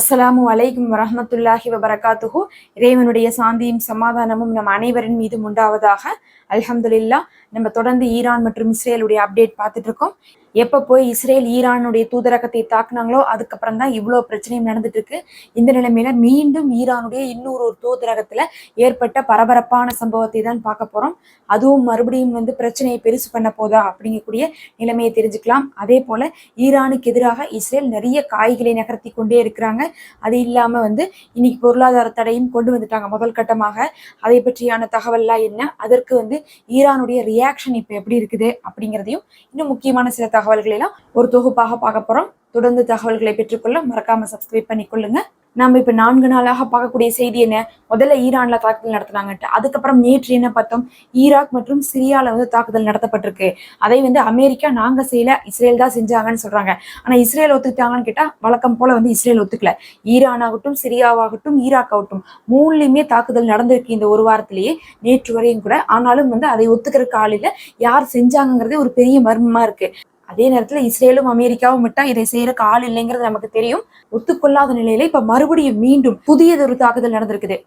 அஸ்ஸலாமு அலைக்கும் வரமத்துல்லாஹி வபரகாத்துஹு. இறைவனுடைய சாந்தியும் சமாதானமும் நம் அனைவரின் மீதும் உண்டாவதாக. அல்ஹம்துலில்லா நம்ம தொடர்ந்து ஈரான் மற்றும் இஸ்ரேலுடைய அப்டேட் பார்த்துட்டு இருக்கோம் எப்போ போய் இஸ்ரேல் ஈரானுடைய தூதரகத்தை தாக்குனாங்களோ அதுக்கப்புறம் தான் இவ்வளோ பிரச்சனையும் நடந்துட்டு இருக்கு இந்த நிலைமையில மீண்டும் ஈரானுடைய இன்னொரு ஒரு தூதரகத்துல ஏற்பட்ட பரபரப்பான சம்பவத்தை தான் பார்க்க போறோம். அதுவும் மறுபடியும் வந்து பிரச்சனையை பெருசு பண்ண போதா அப்படிங்கக்கூடிய நிலைமையை தெரிஞ்சுக்கலாம். அதே போல ஈரானுக்கு எதிராக இஸ்ரேல் நிறைய காய்களை நகர்த்தி கொண்டே இருக்கிறாங்க. அது இல்லாம வந்து இன்னைக்கு பொருளாதார தடையும் கொண்டு வந்துட்டாங்க முதல் கட்டமாக. அதை பற்றியான தகவல்லாம் என்ன? அதற்கு வந்து ஈரானுடைய ரியாக்ஷன் இப்போ எப்படி இருக்குது அப்படிங்கிறதையும் இன்னும் முக்கியமான சில தகவல்களை எல்லாம் ஒரு தொகுப்பாக பார்க்க போகிறோம் தொடர்ந்து தகவல்களை பெற்றுக்கொள்ள மறக்காம சப்ஸ்கிரைப் பண்ணிக்கொள்ளுங்க. நம்ம இப்போ நான்கு நாளாக பார்க்கக்கூடிய செய்தி என்ன? முதல்ல ஈரானில் தாக்குதல் நடத்தினாங்கன்ட்டு. அதுக்கப்புறம் நேற்று என்ன பார்த்தோம்? ஈராக் மற்றும் சிரியால வந்து தாக்குதல் நடத்தப்பட்டிருக்கு. அதை வந்து அமெரிக்கா நாங்க செய்யல இஸ்ரேல் தான் செஞ்சாங்கன்னு சொல்றாங்க. ஆனா இஸ்ரேல் ஒத்துக்கிட்டாங்கன்னு கேட்டால் வழக்கம் போல வந்து இஸ்ரேல் ஒத்துக்கல. ஈரான் ஆகட்டும் சிரியாவாகட்டும் ஈராக் ஆகட்டும் மூணுலயுமே தாக்குதல் நடந்திருக்கு இந்த ஒரு வாரத்திலேயே நேற்று வரையும் கூட. ஆனாலும் வந்து அதை ஒத்துக்கிற காலையில் யார் செஞ்சாங்கிறதே ஒரு பெரிய மர்மமா இருக்கு. அதே நேரத்துல இஸ்ரேலும் அமெரிக்காவும் விட்டா இதை செய்யறக்கு ஆள் இல்லைங்கிறது நமக்கு தெரியும். ஒத்துக்கொள்ளாத நிலையில இப்ப மறுபடியும் மீண்டும் புதியதொரு தாக்குதல் நடந்திருக்குது.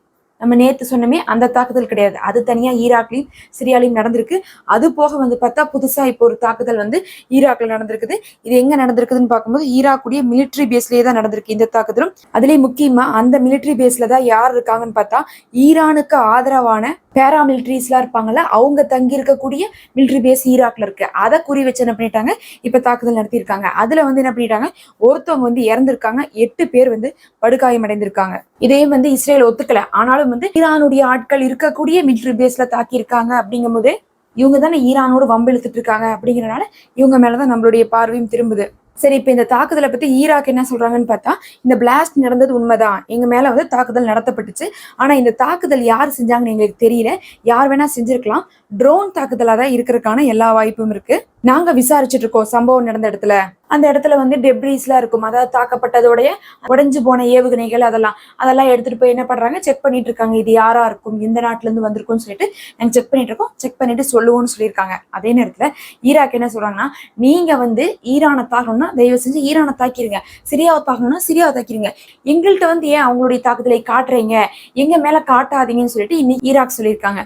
நம்ம நேத்து சொன்னமே அந்த தாக்குதல் கிடையாது. அது தனியா ஈராக்லையும் சிரியாலையும் நடந்திருக்கு. அது போக வந்து பார்த்தா புதுசா இப்போ ஒரு தாக்குதல் வந்து ஈராக்ல நடந்திருக்குது. இது எங்க நடந்திருக்குதுன்னு பார்க்கும்போது ஈராக்குடைய மிலிட்ரி பேஸ்லயே தான் நடந்திருக்கு இந்த தாக்குதலும். அதுலயும் முக்கியமா அந்த மிலிட்ரி பேஸ்ல தான் யார் இருக்காங்கன்னு பார்த்தா ஈரானுக்கு ஆதரவான பேராமிலிட்ரிஸ்லாம் இருப்பாங்கல்ல அவங்க தங்கி இருக்கக்கூடிய மிலிட்ரி பேஸ் ஈராக்ல இருக்கு. அதை குறி வச்சு என்ன பண்ணிட்டாங்க? இப்ப தாக்குதல் நடத்தியிருக்காங்க. அதுல வந்து என்ன பண்ணிட்டாங்க? ஒருத்தவங்க வந்து இறந்திருக்காங்க. எட்டு பேர் வந்து படுகாயம் அடைந்திருக்காங்க இதையும் வந்து இஸ்ரேல் ஒத்துக்கல. ஆனாலும் வந்து ஈரானுடைய ஆட்கள் இருக்கக்கூடிய மிலிட்ரி பேஸ்ல தாக்கியிருக்காங்க அப்படிங்கும் போது இவங்க தானே ஈரானோடு வம்பெழுத்துட்டு இருக்காங்க அப்படிங்கிறனால இவங்க மேலதான் நம்மளுடைய பார்வையும் திரும்புது. சரி இப்போ இந்த தாக்குதலை பற்றி ஈராக் என்ன சொல்கிறாங்கன்னு பார்த்தா இந்த பிளாஸ்ட் நடந்தது உண்மைதான். எங்கள் மேலே வந்து தாக்குதல் நடத்தப்பட்டுச்சு. ஆனால் இந்த தாக்குதல் யார் செஞ்சாங்கன்னு எங்களுக்கு தெரியல. யார் வேணால் செஞ்சுருக்கலாம். ட்ரோன் தாக்குதலாக தான் இருக்கிறதுக்கான எல்லா வாய்ப்பும் இருக்குது நாங்க விசாரிச்சுட்டு இருக்கோம் சம்பவம் நடந்த இடத்துல. அந்த இடத்துல வந்து டெப்ரீஸ்லாம் இருக்கும். அதாவது தாக்கப்பட்டதோடைய உடைஞ்சு போன ஏவுகணைகள் அதெல்லாம். அதெல்லாம் எடுத்துட்டு போய் என்ன பண்றாங்க? செக் பண்ணிட்டு இருக்காங்க. இது யாரா இருக்கும்? எந்த நாட்டுல இருந்து வந்திருக்கும்னு சொல்லிட்டு நாங்க செக் பண்ணிட்டு இருக்கோம். செக் பண்ணிட்டு சொல்லுவோம்னு சொல்லியிருக்காங்க. அதே நேரத்துல ஈராக் என்ன சொல்றாங்கன்னா நீங்க வந்து ஈரானை தாக்கணும்னா தயவு செஞ்சு ஈரானை தாக்கிருங்க. சிரியாவை தாக்கணும்னா சிரியாவை தாக்கிருங்க. எங்கள்கிட்ட வந்து ஏன் அவங்களுடைய தாக்குதலை காட்டுறீங்க? எங்க மேல காட்டாதீங்கன்னு சொல்லிட்டு இன்னைக்கு ஈராக் சொல்லியிருக்காங்க.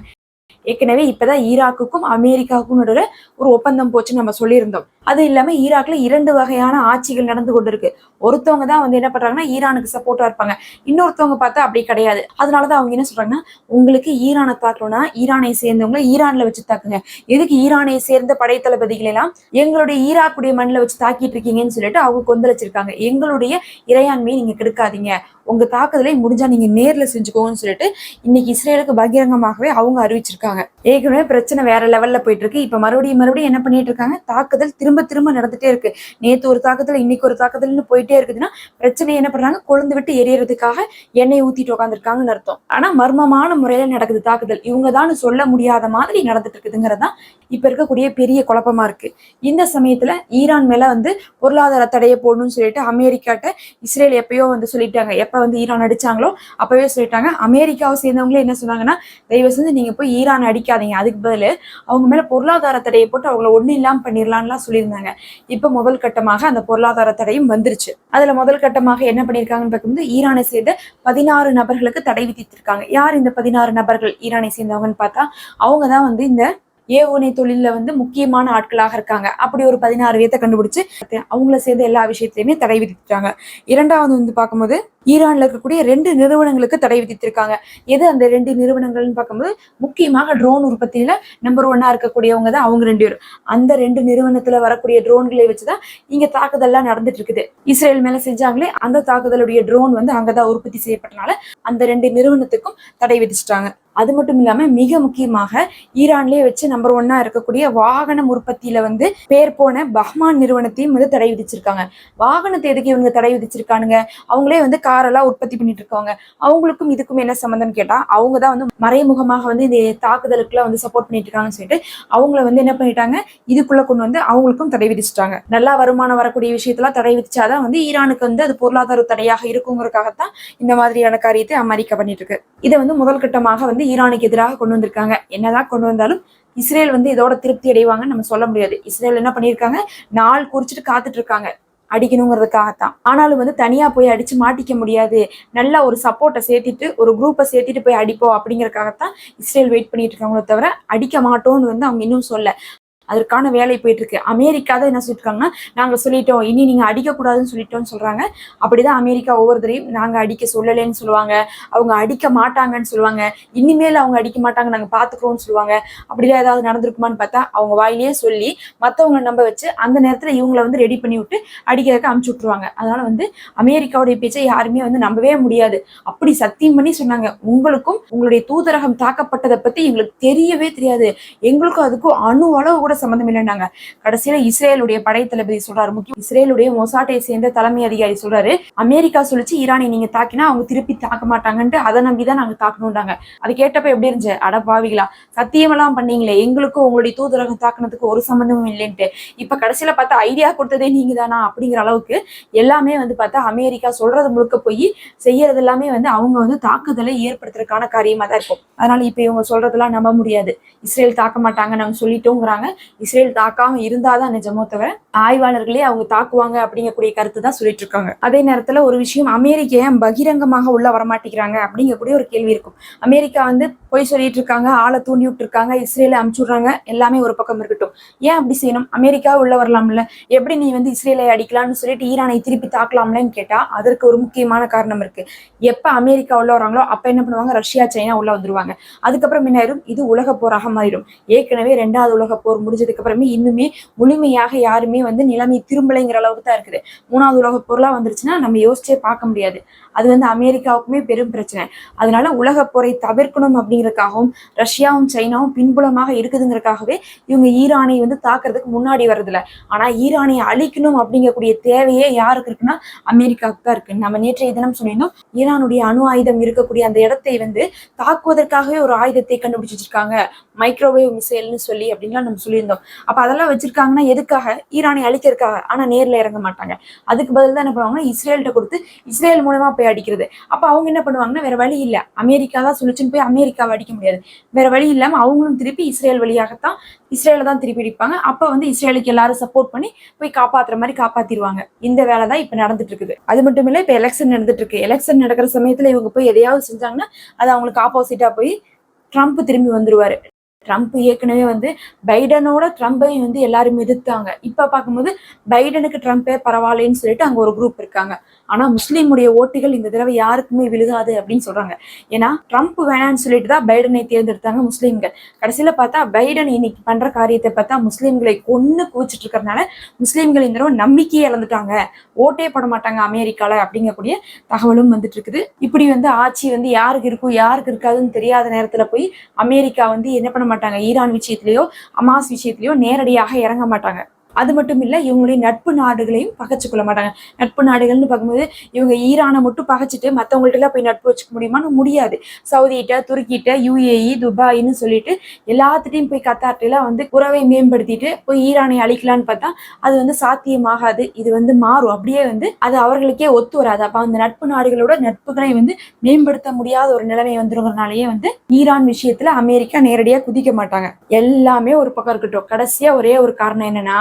ஏற்கனவே இப்பதான் ஈராக்குக்கும் அமெரிக்காவுக்கும் நடுவில் ஒரு ஒப்பந்தம் போச்சுன்னு நம்ம சொல்லியிருந்தோம். அது இல்லாம ஈராக்ல இரண்டு வகையான ஆட்சிகள் நடந்து கொண்டிருக்கு. ஒருத்தவங்க தான் வந்து என்ன பண்றாங்கன்னா ஈரானுக்கு சப்போர்ட்டா இருப்பாங்க. இன்னொருத்தவங்க பார்த்தா அப்படி கிடையாது. அதனாலதான் அவங்க என்ன சொல்றாங்கன்னா உங்களுக்கு ஈரானை தாக்கணும்னா ஈரானை சேர்ந்தவங்களை ஈரான்ல வச்சு தாக்குங்க. எதுக்கு ஈரானை சேர்ந்த படை தளபதிகள் எல்லாம் எங்களுடைய ஈராக்குடைய மண்ணில் வச்சு தாக்கிட்டு இருக்கீங்கன்னு சொல்லிட்டு அவங்க கொந்தளிச்சிருக்காங்க. எங்களுடைய இறையாண்மையை நீங்க கெடுக்காதீங்க. உங்க தாக்குதலை முடிஞ்சா நீங்க நேர்ல செஞ்சுக்கோங்கன்னு சொல்லிட்டு இன்னைக்கு இஸ்ரேலுக்கு பகிரங்கமாகவே அவங்க அறிவிச்சிருக்காங்க. ஏற்கனவே பிரச்சனை வேற லெவல்ல போயிட்டு இருக்கு இப்ப மறுபடியும் மறுபடியும் என்ன பண்ணிட்டு இருக்காங்க தாக்குதல் திரும்ப திரும்ப நடந்துட்டே இருக்கு. நேத்து ஒரு தாக்குதல் இன்னைக்கு ஒரு தாக்குதல்னு போயிட்டே இருக்குதுன்னா பிரச்சனை என்ன பண்றாங்க? கொழுந்து விட்டு எரியறதுக்காக எண்ணெய் ஊத்திட்டு உட்காந்துருக்காங்கன்னு அர்த்தம். ஆனா மர்மமான முறையில நடக்குது தாக்குதல். இவங்க தான் சொல்ல முடியாத மாதிரி நடந்துட்டு இருக்குதுங்கிறதான் இப்ப இருக்கக்கூடிய பெரிய குழப்பமா இருக்கு. இந்த சமயத்துல ஈரான் மேல வந்து பொருளாதார தடையை போடணும்னு சொல்லிட்டு அமெரிக்காட்ட இஸ்ரேல் எப்பயோ வந்து சொல்லிட்டாங்க. எப்ப வந்து ஈரான் அடிச்சாங்களோ அப்பவே சொல்லிட்டாங்க. அமெரிக்காவை சேர்ந்தவங்களே என்ன சொன்னாங்கன்னா தயவு செஞ்சு நீங்க போய் ஈரான் அடிக்காதீங்க அதுக்கு பதில் அவங்க மேல பொருளாதார தடையை போட்டு அவங்கள ஒன்றும் இல்லாமல் பண்ணிடலான்லாம் சொல்லியிருந்தாங்க. இப்போ முதல் கட்டமாக அந்த பொருளாதார தடையும் வந்துருச்சு. அதுல முதல் கட்டமாக என்ன பண்ணியிருக்காங்கன்னு பார்க்கும்போது ஈரானை சேர்ந்த பதினாறு நபர்களுக்கு தடை விதித்திருக்காங்க. யார் இந்த பதினாறு நபர்கள் ஈரானை சேர்ந்தவங்கன்னு பார்த்தா அவங்க தான் வந்து இந்த ஏவுகணை தொழிலில் வந்து முக்கியமான ஆட்களாக இருக்காங்க. அப்படி ஒரு பதினாறு பேர்த்த கண்டுபிடிச்சு அவங்கள சேர்ந்த எல்லா விஷயத்திலயுமே தடை விதித்துட்டாங்க இரண்டாவது வந்து பார்க்கும்போது ஈரான்ல இருக்கக்கூடிய ரெண்டு நிறுவனங்களுக்கு தடை விதித்திருக்காங்க. எது அந்த ரெண்டு நிறுவனங்கள்னு பார்க்கும்போது முக்கியமாக ட்ரோன் உற்பத்தியில நம்பர் ஒன்னா இருக்கக்கூடியவங்க தான் அவங்க ரெண்டு பேரும். அந்த ரெண்டு நிறுவனத்துல வரக்கூடிய ட்ரோன்களை வச்சுதான் இங்க தாக்குதல்லாம் நடந்துட்டு இருக்குது இஸ்ரேல் மேல செஞ்சாங்களே அந்த தாக்குதலுடைய ட்ரோன் வந்து அங்கதான் உற்பத்தி செய்யப்பட்டனால அந்த ரெண்டு நிறுவனத்துக்கும் தடை விதிச்சிட்டாங்க. அது மட்டும் இல்லாம மிக முக்கியமாக ஈரான்லயே வச்சு நம்பர் ஒன்னா இருக்கக்கூடிய வாகனம் உற்பத்தியில வந்து பேர் போன பஹ்மான் நிறுவனத்தையும் வந்து தடை விதிச்சிருக்காங்க. வாகனத்தை எதுக்கு இவங்க தடை விதிச்சிருக்கானுங்க? அவங்களே வந்து காரெல்லாம் உற்பத்தி பண்ணிட்டு இருக்காங்க அவங்களுக்கும் இதுக்கும் என்ன சம்மந்தம் கேட்டா அவங்க தான் வந்து மறைமுகமாக வந்து இந்த தாக்குதலுக்குலாம் வந்து சப்போர்ட் பண்ணிட்டு இருக்காங்கன்னு சொல்லிட்டு அவங்கள வந்து என்ன பண்ணிட்டாங்க இதுக்குள்ள கொண்டு வந்து அவங்களுக்கும் தடை விதிச்சிட்டாங்க. நல்லா வருமானம் வரக்கூடிய விஷயத்தெல்லாம் தடை விதிச்சாதான் வந்து ஈரானுக்கு வந்து அது பொருளாதார தடையாக இருக்குங்கிறதுக்காகத்தான் இந்த மாதிரியான காரியத்தை அமெரிக்கா பண்ணிட்டு இருக்கு இதை வந்து முதல் கட்டமாக வந்து ஈரானுக்கு எதிராக கொண்டு வந்திருக்காங்க. என்னதான் கொண்டு வந்தாலும் இஸ்ரேல் வந்து இதோட திருப்தி அடைவாங்கன்னு நம்ம சொல்ல முடியாது. இஸ்ரேல் என்ன பண்ணியிருக்காங்க? நாள் குறிச்சிட்டு காத்துட்டு இருக்காங்க. அடிக்கணுங்கிறதுக்காகத்தான். ஆனாலும் வந்து தனியா போய் அடிச்சு மாட்டிக்க முடியாது. நல்ல ஒரு சப்போர்ட்டை சேர்த்திட்டு ஒரு குரூப்பை சேர்த்திட்டு போய் அடிப்போம் அப்படிங்கறதுக்காகத்தான் இஸ்ரேல் வெயிட் பண்ணிட்டு இருக்காங்களோ தவிர அடிக்க மாட்டோம்னு வந்து அவங்க இன்னும் சொல்ல. அதற்கான வேலை போயிட்டு இருக்கு அமெரிக்கா தான் என்ன சொல்லியிருக்காங்கன்னா நாங்க சொல்லிட்டோம் இனி நீங்க அடிக்கக்கூடாதுன்னு சொல்லிட்டோம்னு சொல்றாங்க. அப்படிதான் அமெரிக்கா ஒவ்வொருத்தரையும் நாங்க அடிக்க சொல்லலைன்னு சொல்லுவாங்க. அவங்க அடிக்க மாட்டாங்கன்னு சொல்லுவாங்க. இனிமேல் அவங்க அடிக்க மாட்டாங்க நாங்க பாத்துக்கிறோம்னு சொல்லுவாங்க. அப்படிதான் ஏதாவது நடந்திருக்குமான்னு பார்த்தா அவங்க வாயிலேயே சொல்லி மத்தவங்களை நம்ப வச்சு அந்த நேரத்துல இவங்களை வந்து ரெடி பண்ணி விட்டு அடிக்கிறதுக்கு அமுச்சு விட்ருவாங்க அதனால வந்து அமெரிக்காவுடைய பேச்சை யாருமே வந்து நம்பவே முடியாது. அப்படி சத்தியம் பண்ணி சொன்னாங்க. உங்களுக்கும் உங்களுடைய தூதரகம் தாக்கப்பட்டதை பத்தி எங்களுக்கு தெரியவே தெரியாது. எங்களுக்கும் அதுக்கும் அணு அளவு கூட சம்மந்தம் இல்லைன்னாங்க கடைசியில இஸ்ரேலுடைய படை தளபதி சொல்றாரு முக்கியம் இஸ்ரேலுடைய மொசாட்டை சேர்ந்த தலைமை அதிகாரி சொல்றாரு அமெரிக்கா சொல்லிச்சு ஈரானை நீங்க தாக்கினா அவங்க திருப்பி தாக்க மாட்டாங்கன்ட்டு அதை நம்பிதான் நாங்க தாக்கணும்டாங்க அது கேட்டப்ப எப்படி இருந்துச்சு? அட பாவிகளா சத்தியமெல்லாம் பண்ணீங்களே எங்களுக்கும் உங்களுடைய தூதரகம் தாக்குனதுக்கு ஒரு சம்மந்தமும் இல்லைன்ட்டு. இப்ப கடைசியில பார்த்தா ஐடியா கொடுத்ததே நீங்க தானா அப்படிங்கிற அளவுக்கு எல்லாமே வந்து பார்த்தா அமெரிக்கா சொல்றது முழுக்க போய் செய்யறது எல்லாமே வந்து அவங்க வந்து தாக்குதலை ஏற்படுத்துறதுக்கான காரியமா தான் இருக்கும். அதனால இப்ப இவங்க சொல்றதெல்லாம் நம்ப முடியாது. இஸ்ரேல் தாக்க மாட்டாங்க நாங்க சொல்லிட்டோங்கிறாங்க. இஸ்ரேல் தாக்காம இருந்தாதான் நிஜமோ தவிர ஆய்வாளர்களே அவங்க தாக்குவாங்க அப்படிங்கக்கூடிய கருத்து தான் சொல்லிட்டு இருக்காங்க அதே நேரத்துல ஒரு விஷயம் அமெரிக்க ஏன் பகிரங்கமாக உள்ள வரமாட்டேங்கிறாங்க அப்படிங்கக்கூடிய ஒரு கேள்வி இருக்கும். அமெரிக்கா வந்து பொய் சொல்லிட்டு இருக்காங்க ஆளை தூண்டி விட்டுருக்காங்க இஸ்ரேல இஸ்ரேலை அமுச்சுடுறாங்க எல்லாமே ஒரு பக்கம் இருக்கட்டும். ஏன் அப்படி செய்யணும்? அமெரிக்கா உள்ள வரலாம்ல. எப்படி நீ வந்து இஸ்ரேலை அடிக்கலாம்னு சொல்லிட்டு ஈரானை திருப்பி தாக்கலாம்லன்னு கேட்டா அதற்கு ஒரு முக்கியமான காரணம் இருக்கு. எப்ப அமெரிக்கா உள்ள வராங்களோ அப்ப என்ன பண்ணுவாங்க? ரஷ்யா சைனா உள்ள வந்துருவாங்க. அதுக்கப்புறம் என்ன ஆயிரும்? இது உலக போராக மாறிடும். ஏற்கனவே ரெண்டாவது உலக போர் முடிஞ்சதுக்கு அப்புறமே இன்னுமே முழுமையாக யாருமே வந்து நிலைமை திரும்பலைங்கிற அளவுக்கு தான் இருக்குது. மூணாவது உலக போர்லாம் வந்துருச்சுன்னா நம்ம யோசிச்சே பார்க்க முடியாது. அது வந்து அமெரிக்காவுக்குமே பெரும் பிரச்சனை. அதனால உலக போரை தவிர்க்கணும் அப்படின்னு அப்படிங்கிறதுக்காகவும் ரஷ்யாவும் சைனாவும் பின்புலமாக இருக்குதுங்கிறதுக்காகவே இவங்க ஈரானை வந்து தாக்குறதுக்கு முன்னாடி வர்றதில்ல. ஆனா ஈரானை அழிக்கணும் அப்படிங்கக்கூடிய தேவையே யாருக்கு இருக்குன்னா அமெரிக்காவுக்கு தான் இருக்கு. நம்ம நேற்றைய தினம் சொல்லியிருந்தோம் ஈரானுடைய அணு ஆயுதம் இருக்கக்கூடிய அந்த இடத்தை வந்து தாக்குவதற்காகவே ஒரு ஆயுதத்தை கண்டுபிடிச்சு வச்சிருக்காங்க மைக்ரோவேவ் மிசைல்னு சொல்லி அப்படின்லாம் நம்ம சொல்லியிருந்தோம். அப்ப அதெல்லாம் வச்சிருக்காங்கன்னா எதுக்காக? ஈரானை அழிக்கிறதுக்காக. ஆனா நேர்ல இறங்க மாட்டாங்க. அதுக்கு பதில் தான் என்ன பண்ணுவாங்கன்னா இஸ்ரேல்கிட்ட கொடுத்து இஸ்ரேல் மூலமா போய் அடிக்கிறது. அப்ப அவங்க என்ன பண்ணுவாங்கன்னா வேற வழி இல்ல. அமெரிக்கா தான் சொல்லிச்சுன்னு போய் அமெரிக்கா அடிக்க முடியாது. வேற வழி இல்லாம அவங்களும் திருப்பி இஸ்ரேல் வழியாகத்தான் இஸ்ரேல தான் திருப்பி அடிப்பாங்க. அப்ப வந்து இஸ்ரேலுக்கு எல்லாரும் சப்போர்ட் பண்ணி போய் காப்பாத்துற மாதிரி காப்பாத்திடுவாங்க. இந்த வேலை தான் இப்ப நடந்துட்டு இருக்குது. அது மட்டும் இல்ல இப்ப எலெக்ஷன் நடந்துட்டு இருக்கு. எலெக்ஷன் நடக்கிற சமயத்துல இவங்க போய் எதையாவது செஞ்சாங்கன்னா அது அவங்களுக்கு ஆப்போசிட்டா போய் ட்ரம்ப் திரும்பி வந்துருவாரு. ட்ரம்ப் ஏற்கனவே வந்து பைடனோட ட்ரம்ப்பையும் வந்து எல்லாரும் எதிர்த்தாங்க. இப்ப பார்க்கும்போது பைடனுக்கு ட்ரம்ப்பே பரவாயில்லைன்னு சொல்லிட்டு அங்க ஒரு குரூப் இருக்காங்க. ஆனா முஸ்லீமுடைய ஓட்டுகள் இந்த தடவை யாருக்குமே விழுகாது அப்படின்னு சொல்றாங்க. ஏன்னா ட்ரம்ப் வேணாம்னு சொல்லிட்டு தான் பைடனை தேர்ந்தெடுத்தாங்க முஸ்லீம்கள். கடைசியில பார்த்தா பைடன் இன்னைக்கு பண்ற காரியத்தை பார்த்தா முஸ்லீம்களை கொன்னு குவிச்சிட்டு இருக்கறனால முஸ்லீம்கள் இந்த தடவை நம்பிக்கையே இழந்துட்டாங்க. ஓட்டே போட மாட்டாங்க அமெரிக்கால அப்படிங்கக்கூடிய தகவலும் வந்துட்டு இருக்குது. இப்படி வந்து ஆட்சி வந்து யாருக்கு இருக்கும் யாருக்கு இருக்காதுன்னு தெரியாத நேரத்துல போய் அமெரிக்கா வந்து என்ன பண்ண மாட்டாங்க? ஈரான் விஷயத்திலேயோ அமாஸ் விஷயத்திலேயோ நேரடியாக இறங்க மாட்டாங்க. அது மட்டும் இல்லை இவங்களுடைய நட்பு நாடுகளையும் பகைச்சு கொள்ள மாட்டாங்க. நட்பு நாடுகள்னு பார்க்கும்போது இவங்க ஈரானை மட்டும் பகைச்சிட்டு மற்றவங்கள்ட்டலாம் போய் நட்பு வச்சுக்க முடியுமான்னு முடியாது. சவுதிகிட்ட துருக்கிட்ட யூஏஇ துபாயின்னு சொல்லிட்டு எல்லாத்துட்டையும் போய் கத்தார்ட்டெல்லாம் வந்து உறவை மேம்படுத்திட்டு போய் ஈரானை அழிக்கலான்னு பார்த்தா அது வந்து சாத்தியமாகாது. இது வந்து மாறும். அப்படியே வந்து அது அவர்களுக்கே ஒத்து வராது. அப்போ அந்த நட்பு நாடுகளோட நட்புகளை வந்து மேம்படுத்த முடியாத ஒரு நிலைமை வந்துருங்கிறனாலேயே வந்து ஈரான் விஷயத்துல அமெரிக்கா நேரடியாக குதிக்க மாட்டாங்க. எல்லாமே ஒரு பக்கம் இருக்கட்டும். கடைசியா ஒரே ஒரு காரணம் என்னன்னா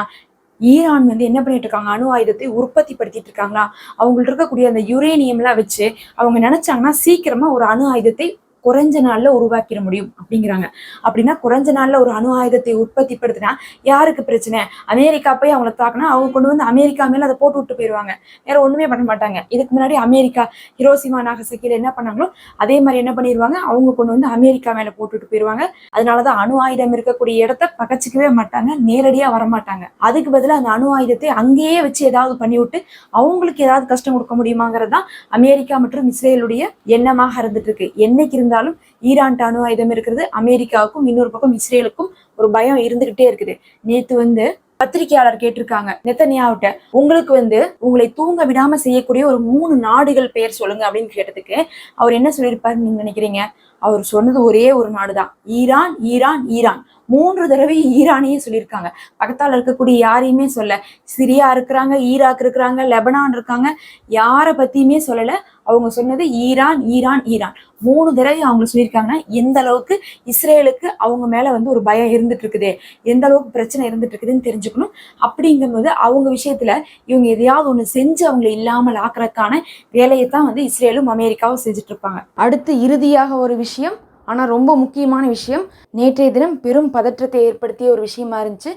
ஈரான் வந்து என்ன பண்ணிட்டு இருக்காங்க அணு ஆயுதத்தை உற்பத்தி படுத்திட்டு இருக்காங்களா? அவங்கள்ட்ட இருக்கக்கூடிய அந்த யுரேனியம்லாம் வச்சு அவங்க நினைச்சாங்கன்னா சீக்கிரமா ஒரு அணு ஆயுதத்தை குறைஞ்ச நாள்ல உருவாக்கிட முடியும் அப்படிங்கிறாங்க. அப்படின்னா குறைஞ்ச நாள்ல ஒரு அணு ஆயுதத்தை உற்பத்தி படுத்தினா யாருக்கு பிரச்சனை? அமெரிக்கா போய் அவங்கள தாக்கினா அவங்க கொண்டு வந்து அமெரிக்கா மேல அதை போட்டு விட்டு போயிடுவாங்க வேற ஒண்ணுமே பண்ண மாட்டாங்க. இதுக்கு முன்னாடி அமெரிக்கா ஹிரோசிமா நாகசக்கில என்ன பண்ணாங்களோ அதே மாதிரி என்ன பண்ணிடுவாங்க அவங்க கொண்டு வந்து அமெரிக்கா மேல போட்டுட்டு போயிடுவாங்க அதனாலதான் அணு ஆயுதம் இருக்கக்கூடிய இடத்த பகச்சிக்கவே மாட்டாங்க. நேரடியா வர மாட்டாங்க அதுக்கு பதிலா அந்த அணு ஆயுதத்தை அங்கேயே வச்சு ஏதாவது பண்ணிவிட்டு அவங்களுக்கு ஏதாவது கஷ்டம் கொடுக்க முடியுமாங்கிறது தான் அமெரிக்கா மற்றும் இஸ்ரேலுடைய எண்ணமாக இருந்துட்டு இருக்கு. என்னைக்கு இருந்தாலும் ஈரான் அணு ஆயுதம் இருக்கிறது அமெரிக்காவுக்கும் இன்னொரு பக்கம் இஸ்ரேலுக்கும் ஒரு பயம் இருந்துகிட்டே இருக்குது. நேத்து வந்து பத்திரிகையாளர் கேட்டிருக்காங்க நெத்தனியாவிட்ட உங்களுக்கு வந்து உங்களை தூங்க விடாம செய்யக்கூடிய ஒரு மூணு நாடுகள் பெயர் சொல்லுங்க அப்படின்னு கேட்டதுக்கு அவர் என்ன சொல்லியிருப்பாரு நீங்க நினைக்கிறீங்க? அவர் சொன்னது ஒரே ஒரு நாடுதான். Iran Iran Iran. மூன்று தடவை ஈரானையே சொல்லியிருக்காங்க. பக்கத்தால இருக்கக்கூடிய யாரையுமே சொல்ல சிரியா இருக்கிறாங்க ஈராக் இருக்கிறாங்க லெபனான் இருக்காங்க. யாரை பத்தியுமே சொல்லல. அவங்க சொன்னது ஈரான் ஈரான் ஈரான். மூணு தடவை அவங்க சொல்லியிருக்காங்க எந்த அளவுக்கு இஸ்ரேலுக்கு அவங்க மேல வந்து ஒரு பயம் இருந்துட்டு இருக்குது எந்த அளவுக்கு பிரச்சனை இருந்துட்டு இருக்குதுன்னு தெரிஞ்சுக்கணும். அப்படிங்கும்போது அவங்க விஷயத்துல இவங்க எதையாவது ஒன்று செஞ்சு அவங்களை இல்லாமல் ஆக்குறதுக்கான வேலையை தான் வந்து இஸ்ரேலும் அமெரிக்காவும் செஞ்சுட்டு இருப்பாங்க அடுத்து இறுதியாக ஒரு விஷயம் ஆனால் ரொம்ப முக்கியமான விஷயம் நேற்றைய தினம் பெரும் பதற்றத்தை ஏற்படுத்திய ஒரு விஷயமா இருந்துச்சு.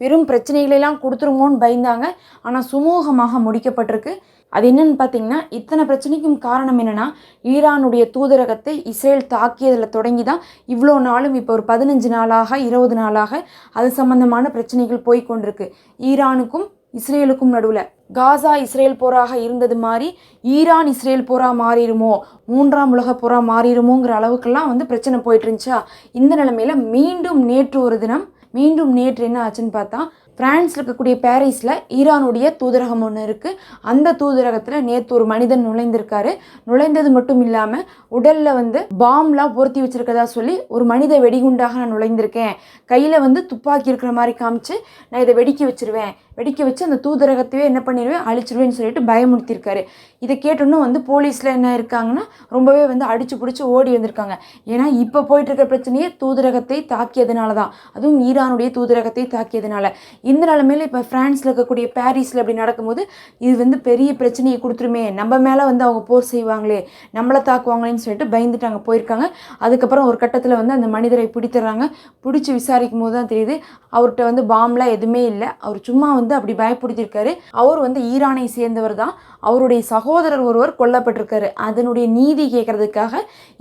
பெரும் பிரச்சனைகளெல்லாம் கொடுத்துருமோன்னு பயந்தாங்க. ஆனால் சுமூகமாக முடிக்கப்பட்டிருக்கு. அது என்னன்னு பார்த்தீங்கன்னா இத்தனை பிரச்சனைக்கும் காரணம் என்னென்னா ஈரானுடைய தூதரகத்தை இஸ்ரேல் தாக்கியதில் தொடங்கி தான் இவ்வளோ நாளும் இப்போ ஒரு பதினஞ்சு நாளாக இருபது நாளாக அது சம்பந்தமான பிரச்சனைகள் போய் கொண்டிருக்கு ஈரானுக்கும் இஸ்ரேலுக்கும் நடுவில் காசா இஸ்ரேல் போராக இருந்தது மாதிரி ஈரான் இஸ்ரேல் போரா மாறிடுமோ மூன்றாம் உலக போரா மாறிடுமோங்கிற அளவுக்கெல்லாம் வந்து பிரச்சனை போயிட்டு இருந்துச்சா? இந்த நிலமையில் மீண்டும் நேற்று ஒரு தினம் மீண்டும் நேற்று என்ன ஆச்சுன்னு பார்த்தா பிரான்ஸில் இருக்கக்கூடிய பாரிஸில் ஈரானுடைய தூதரகம் ஒன்று இருக்குது அந்த தூதரகத்தில் நேற்று ஒரு மனிதன் நுழைந்திருக்காரு. நுழைந்தது மட்டும் இல்லாமல் உடலில் வந்து பாம்லாம் பொருத்தி வச்சுருக்கதா சொல்லி ஒரு மனித வெடிகுண்டாக நான் நுழைந்திருக்கேன். கையில் வந்து துப்பாக்கி இருக்கிற மாதிரி காமிச்சு நான் இதை வெடிக்க வச்சிருவேன். வெடிக்க வச்சு அந்த தூதரகத்தையே என்ன பண்ணிடுவேன்? அழிச்சிடுவேன்னு சொல்லிட்டு பயமுறுத்தியிருக்காரு. இதை கேட்டோன்னு வந்து போலீஸில் என்ன இருக்காங்கன்னா ரொம்பவே வந்து அடிச்சு பிடிச்சி ஓடி வந்திருக்காங்க. ஏன்னா இப்போ போயிட்டுருக்க பிரச்சனையே தூதரகத்தை தாக்கியதுனால தான் அதுவும் ஈரானுடைய தூதரகத்தை தாக்கியதுனால. இந்த நிலமையில இப்போ ஃப்ரான்ஸில் இருக்கக்கூடிய பாரிஸில் அப்படி நடக்கும்போது இது வந்து பெரிய பிரச்சனையை கொடுத்துருமே. நம்ம மேலே வந்து அவங்க போர் செய்வாங்களே நம்மளை தாக்குவாங்களேன்னு சொல்லிட்டு பயந்துட்டாங்க போயிருக்காங்க. அதுக்கப்புறம் ஒரு கட்டத்தில் வந்து அந்த மனிதரை பிடித்துறாங்க பிடிச்சி விசாரிக்கும் போது தான் தெரியுது அவர்கிட்ட வந்து பாம்லாம் எதுவுமே இல்லை. அவர் சும்மா வந்து வந்து அப்படி பயப்படுத்தியிருக்காரு அவர் வந்து ஈரானை சேர்ந்தவர் தான் அவருடைய சகோதரர் ஒருவர் கொல்லப்பட்டிருக்காரு. அதனுடைய நீதி கேட்கறதுக்காக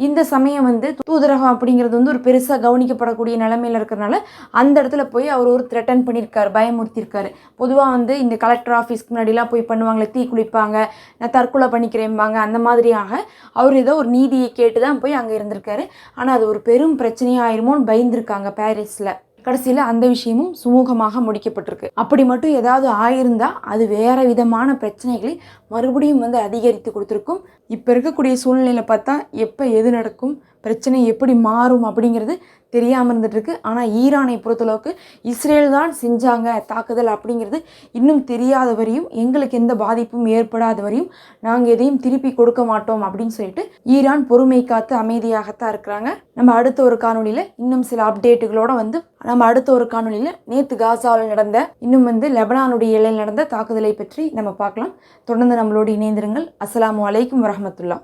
இந்த சமயம் வந்து தூதரகம் அப்படிங்கிறது வந்து ஒரு பெருசாக கவனிக்கப்படக்கூடிய நிலைமையில் இருக்கிறனால அந்த இடத்துல போய் அவர் ஒரு த்ரெட்டன் பண்ணியிருக்காரு பயமுறுத்தியிருக்காரு. பொதுவாக வந்து இந்த கலெக்டர் ஆஃபீஸ்க்கு முன்னாடிலாம் போய் பண்ணுவாங்களே தீ குளிப்பாங்க நான் தற்கொலை பண்ணிக்கிறேன்பாங்க அந்த மாதிரியாக அவர் ஏதோ ஒரு நீதியை கேட்டு தான் போய் அங்கே இருந்திருக்காரு. ஆனால் அது ஒரு பெரும் பிரச்சனையாயிருமோன்னு பயந்துருக்காங்க பாரிஸில். கடைசியில் அந்த விஷயமும் சுமூகமாக முடிக்கப்பட்டிருக்கு. அப்படி மட்டும் ஏதாவது ஆயிருந்தா அது வேற விதமான பிரச்சனைகளை மறுபடியும் வந்து அதிகரித்து கொடுத்துருக்கும். இப்போ இருக்கக்கூடிய சூழ்நிலையில் பார்த்தா எப்போ எது நடக்கும் பிரச்சனை எப்படி மாறும் அப்படிங்கிறது தெரியாமல் இருந்துட்டு ஆனால் ஈரானை பொறுத்தளவுக்கு இஸ்ரேல் தான் செஞ்சாங்க தாக்குதல் அப்படிங்கிறது இன்னும் தெரியாத வரையும் எங்களுக்கு எந்த பாதிப்பும் ஏற்படாத வரையும் நாங்கள் எதையும் திருப்பி கொடுக்க மாட்டோம் அப்படின்னு சொல்லிட்டு ஈரான் பொறுமை காத்து அமைதியாகத்தான் இருக்கிறாங்க. நம்ம அடுத்த ஒரு காணொலியில் இன்னும் சில அப்டேட்டுகளோடு வந்து நம்ம அடுத்த ஒரு காணொலியில் நேற்று காசாவில் நடந்த இன்னும் வந்து லெபனானுடைய எல்லையில் நடந்த தாக்குதலை பற்றி நம்ம பார்க்கலாம். தொடர்ந்து நம்மளோடு இணைந்திருங்கள். அஸ்லாம் அலைக்கும் வரமத்துல்லா